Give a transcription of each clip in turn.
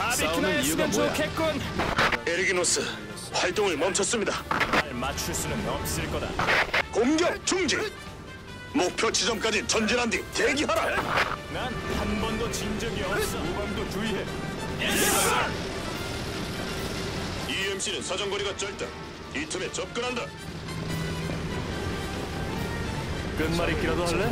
바비큐나 했으면 좋겠군. 에르기노스 활동을 멈췄습니다. 날 맞출 수는 없을 거다. 공격 중지. 목표 지점까지 전진한 뒤 대기하라. 난 한 번도 진 적이 없어. 후방도 주의해. EMC는 사정거리가 짧다. 이 틈에 접근한다. 끝말잇기라도 할래?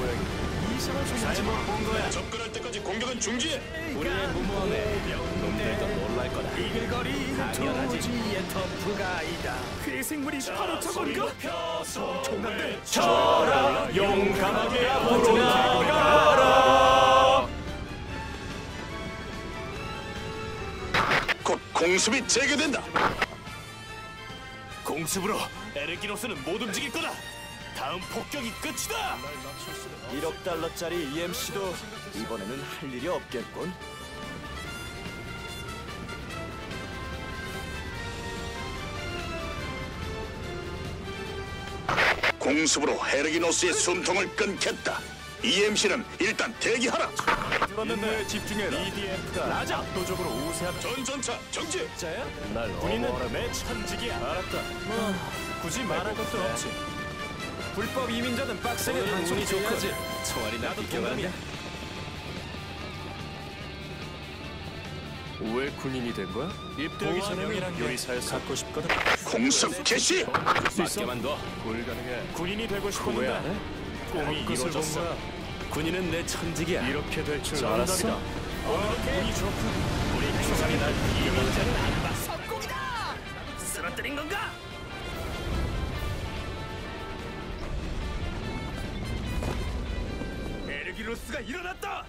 잘못 본 거야. 접근할 때까지 공격은 중지해. 우리의 무모함에 놈들도 놀랄 거다. 이글거리는 토지의 터프가이다 괴생물이 바로 저건가? 총각들 쳐라 용감하게 앞으로 나가라. 곧 공습이 재개된다. 공습으로 에르기노스는 못 움직일 거다. 다음 폭격이 끝이다. 1억 달러짜리 EMC도 이번에는 할 일이 없겠군 공습으로 헤르기노스의 숨통을 끊겠다. EMC는 일단 대기하라. 그런데 집중해라. EDF가 압도적으로 우세한 전전차 정지. 자야? 날 군인은 내 천직이야. 알았다. 뭐 굳이 말할 것도 없지. 불법 이민자는 빡세게 단속이 좋거지. 총알이 나도 동감이야. 왜 군인이 된 거야? 입대하기 전에는 요리사였어. 갖고 싶거든. 공습 개시. 맞게만 둬. 불가능해. 군인이 되고 해? 꿈이 이루어졌어. 군인은 내 천직이야. 이렇게 될 줄. 알았어? 오늘은 운이 좋군. 우리 행성이 날 이민자는 아 에르기로스가 일어났다.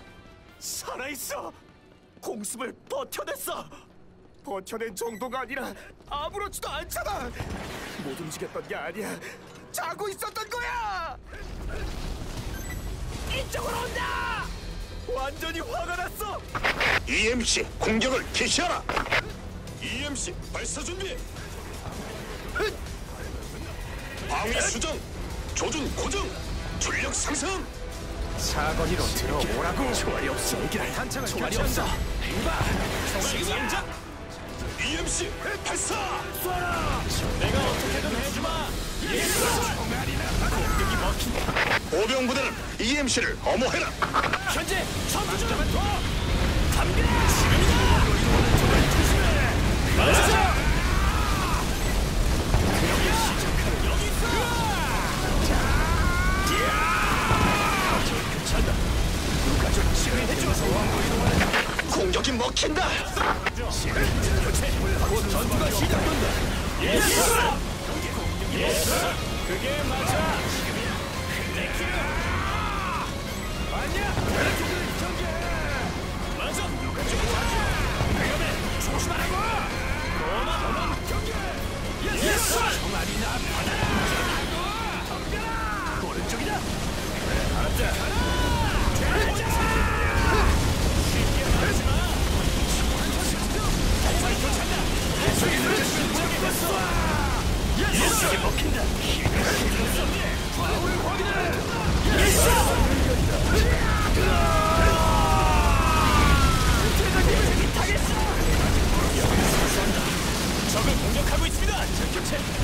살아있어. 공습을 버텨냈어. 버텨낸 정도가 아니라 아무렇지도 않잖아 못 움직였던 게 아니야 자고 있었던 거야 이쪽으로 온다 완전히 화가 났어. EMC 공격을 개시하라. EMC 발사 준비. 방위 수정. 조준 고정. 전력 상승. 사거리로 들어오라고 총알이 없어 한창을 총알이 없어 지금이야. EMC 발사. 내가 어떻게든 해주마. 공격이 먹힌다. 보병 부대는 EMC를 엄호해라. 현재 전투 중. 갑니다. 지금이다. 맞아. 먹힌다. 전투가 시작된다. 예스. 예스. 그게 맞아. 조심하라고. 경계. 예스. 총알이나 받아라. 먹힌다. 공격하고 있습니다. 전격체.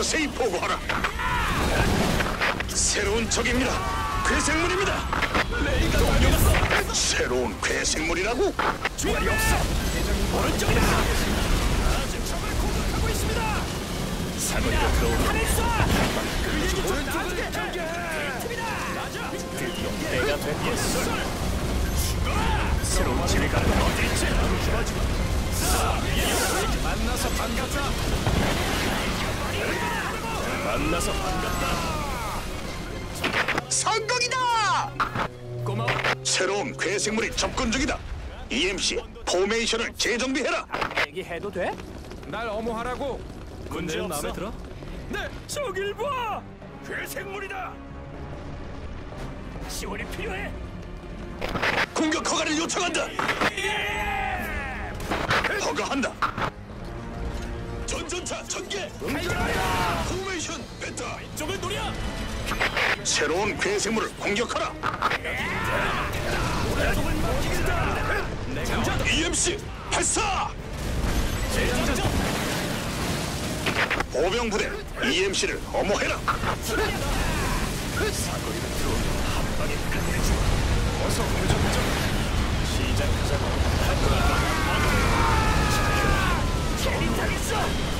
자세히 보고하라. 새로운 적입니다. 괴생물입니다. 새로운 괴생물이라고? 총알이 없어 오른쪽이다 아직 적을 공격하고 있습니다 사거리가 들어오는 팔을 쏴그 얘기 좀 나중에 팀이다 맞아 드디어 때가 됐겠어. 새로운 지휘관은 어디 있지? 만나서 반갑다. 만나서 반갑다. 성공이다! 고마워. 새로운 괴생물이 접근 중이다. EMC 포메이션을 재정비해라. 얘기해도 돼? 날 어모하라고. 문제 없어. 마음에 들어? 네, 저길 봐. 괴생물이다. 지원이 필요해. 공격 허가를 요청한다. 허가한다. 전전차 전개. 포메이션 베타. 쪽을 노려. 새로운 괴생물을 공격하라. 쪽을 막히겠다. EMC 발사. 보병부대 EMC를 엄호해라. 방에 끝내주. 어서 보자 시작하자고. 재밌다겠어.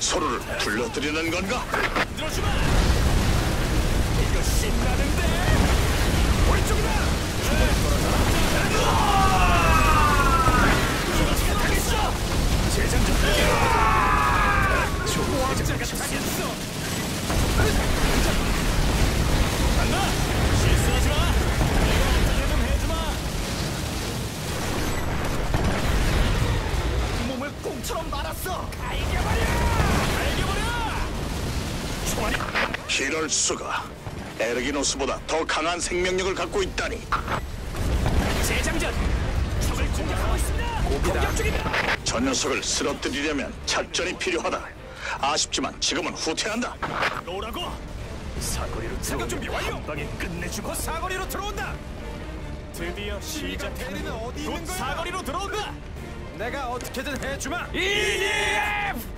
서로를 불러들이는 건가? 들어주마. 이 이럴 수가. 에르기노스보다 더 강한 생명력을 갖고 있다니. 재장전. 적을 공격하고 있습니다. 공격 중이다. 저 녀석을 쓰러뜨리려면 작전이 필요하다. 아쉽지만 지금은 후퇴한다. 노라고. 사거리로 들어오면 준비 완료. 한 방에 끝내주고 사거리로 들어온다. 드디어 시작하는 어디 곧 있는 거야? 사거리로 들어온다. 내가 어떻게든 해주마. EDF.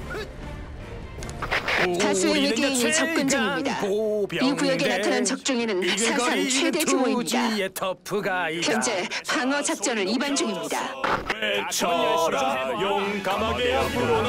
다수의 외계인이 접근 중입니다. 이 구역에 나타난 적중에는 사상 최대 규모입니다. 현재 방어 작전을 이반 중입니다. 외쳐라 용감하게 앞으로